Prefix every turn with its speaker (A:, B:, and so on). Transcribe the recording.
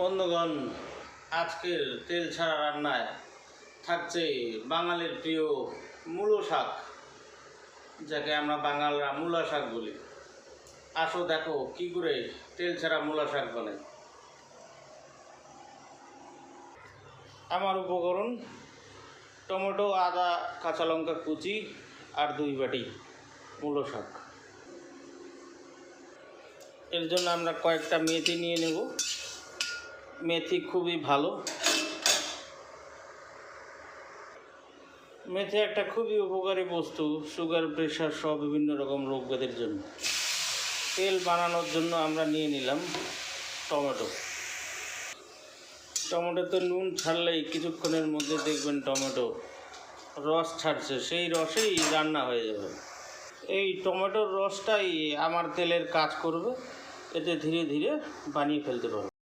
A: বন্ধুগণ, আজকের তেল ছাড়া রান্নায় থাকছে বাঙালির প্রিয় মূলো শাক, যাকে আমরা বাঙালরা মূলা শাক বলি। আসো দেখো কি করে তেল ছাড়া মূলা শাক বলে। আমার উপকরণ, টমেটো, আদা, কাঁচা লঙ্কা কুচি আর দুই বাটি মূলো শাক। এর জন্য আমরা কয়েকটা মেথি নিয়ে নেব। মেথি খুবই ভালো। মেথি একটা খুবই উপকারী বস্তু সুগার প্রেশার সহ বিভিন্ন রকম রোগ ব্যাধির জন্য। তেল বানানোর জন্য আমরা নিয়ে নিলাম টমেটো। টমেটোতে নুন ছাড়লেই কিছুক্ষণের মধ্যে দেখবেন টমেটো রস ছাড়ছে, সেই রসেই রান্না হয়ে যাবে। এই টমেটোর রসটাই আমার তেলের কাজ করবে, এতে ধীরে ধীরে বানিয়ে ফেলতে পারব।